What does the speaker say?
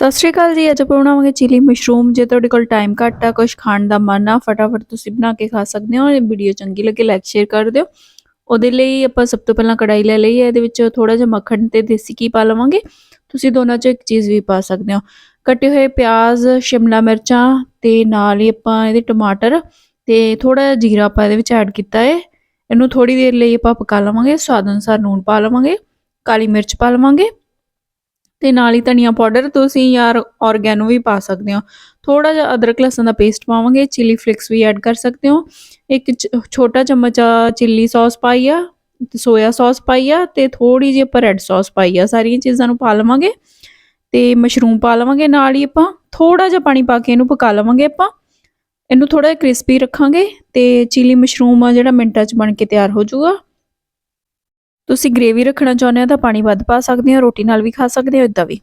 ਸਤਿ ਸ਼੍ਰੀ ਅਕਾਲ ਜੀ, ਅੱਜ ਆਪਾਂ ਬਣਾਵਾਂਗੇ ਚਿਲੀ ਮਸ਼ਰੂਮ ਜੇ ਤੁਹਾਡੇ ਕੋਲ ਟਾਈਮ ਘੱਟ ਆ ਕੁਝ ਖਾਣ ਦਾ ਮਨ ਆ, ਫਟਾਫਟ ਤੁਸੀਂ ਬਣਾ ਕੇ ਖਾ ਸਕਦੇ ਹੋ, ਇਹ ਵੀਡੀਓ ਚੰਗੀ ਲੱਗੇ ਲਾਈਕ ਸ਼ੇਅਰ ਕਰ ਦਿਓ। ਉਹਦੇ ਲਈ ਆਪਾਂ ਸਭ ਤੋਂ ਪਹਿਲਾਂ ਕੜਾਈ ਲੈ ਲਈ ਹੈ, ਇਹਦੇ ਵਿੱਚ ਥੋੜਾ ਜਿਹਾ ਮੱਖਣ ਤੇ ਦੇਸੀ ਘੀ ਪਾ ਲਵਾਂਗੇ। ਤੁਸੀਂ ਦੋਨਾਂ ਚੋਂ ਇੱਕ ਚੀਜ਼ ਵੀ ਪਾ ਸਕਦੇ ਹੋ। ਕੱਟੇ ਹੋਏ ਪਿਆਜ਼, ਸ਼ਿਮਲਾ ਮਿਰਚਾਂ ਤੇ ਨਾਲ ਹੀ ਆਪਾਂ ਇਹਦੇ ਟਮਾਟਰ ਤੇ ਥੋੜਾ ਜਿਹਾ ਜੀਰਾ ਆਪਾਂ ਇਹਦੇ ਵਿੱਚ ਐਡ ਕੀਤਾ ਹੈ। ਇਹਨੂੰ ਥੋੜੀ ਦੇਰ ਲਈ ਆਪਾਂ ਪਕਾ ਲਵਾਂਗੇ, ਸਵਾਦ ਅਨੁਸਾਰ ਨੂਣ ਪਾ ਲਵਾਂਗੇ, ਕਾਲੀ ਮਿਰਚ ਪਾ ਲਵਾਂਗੇ। ਤੇ ਨਾਲ ਹੀ ਧਨੀਆ ਪਾਊਡਰ ਤੁਸੀਂ ਯਾਰ ਆਰਗੈਨੋ ਵੀ ਪਾ ਸਕਦੇ ਹੋ। ਥੋੜਾ ਜਿਹਾ ਅਦਰਕ ਲਸਣ ਦਾ ਪੇਸਟ ਪਾਵਾਂਗੇ, ਚਿਲੀ ਫਲਿਕਸ ਵੀ ਐਡ ਕਰ ਸਕਦੇ ਹੋ। ਇੱਕ ਚ- ਛੋਟਾ ਚਮਚ ਚਿੱਲੀ ਸੌਸ ਪਾਈ ਆ, ਸੋਇਆ ਸੌਸ ਪਾਈ ਆ ਤੇ ਥੋੜੀ ਜਿਹੀ ਆਪਾਂ ਰੈੱਡ ਸੌਸ ਪਾਈ ਆ। ਸਾਰੀਆਂ ਚੀਜ਼ਾਂ ਨੂੰ ਪਾ ਲਵਾਂਗੇ ਤੇ ਮਸ਼ਰੂਮ ਪਾ ਲਵਾਂਗੇ ਨਾਲ ਹੀ ਆਪਾਂ। ਥੋੜਾ ਜਿਹਾ ਪਾਣੀ ਪਾ ਕੇ ਇਹਨੂੰ ਪਕਾ ਲਵਾਂਗੇ ਆਪਾਂ। ਇਹਨੂੰ ਥੋੜਾ ਜਿਹਾ ਕ੍ਰਿਸਪੀ ਰੱਖਾਂਗੇ ਤੇ ਚਿਲੀ ਮਸ਼ਰੂਮ ਆ ਜਿਹੜਾ ਮਿੰਟਾਂ 'ਚ ਬਣ ਕੇ ਤਿਆਰ ਹੋ ਜਾਊਗਾ। ਤੁਸੀਂ ਗ੍ਰੇਵੀ ਰੱਖਣਾ ਚਾਹੁੰਦੇ ਹੋ ਤਾਂ ਪਾਣੀ ਵੱਧ ਪਾ ਸਕਦੇ ਹੋ, ਰੋਟੀ ਨਾਲ ਵੀ ਖਾ ਸਕਦੇ ਹੋ ਇਦਾਂ ਵੀ।